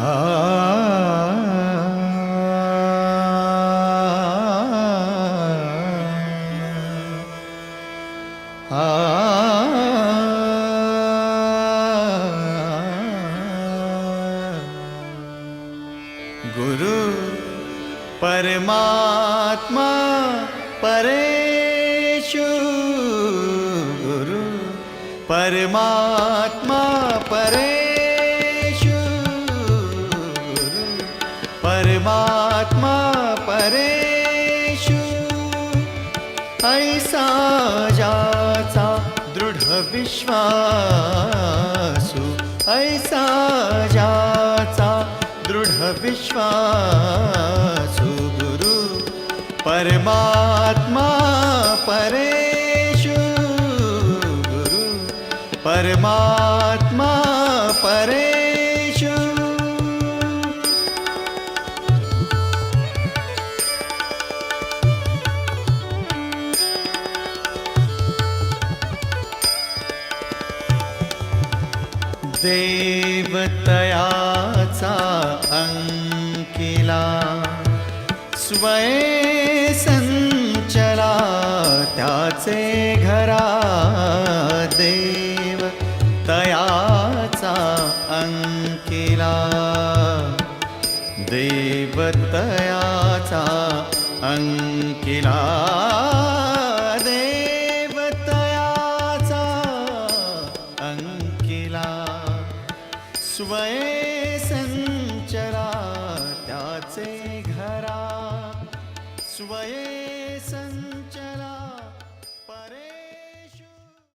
गुरु परमात्मा परेषु गुरु परमात्मा परेषु परमात्मा परेषु ऐसा जाचा दृढ विश्वासु, ऐसा जाचा दृढ विश्वासु, गुरु परमात्मा परेषु गुरु परमात्मा देवतयाचा अंकिला. स्वये संचला त्याचे घरा देव तयाचा अंकिला. देवतयाचा अंकिला. स्वये संचरा त्याचे घरा. स्वये संचरा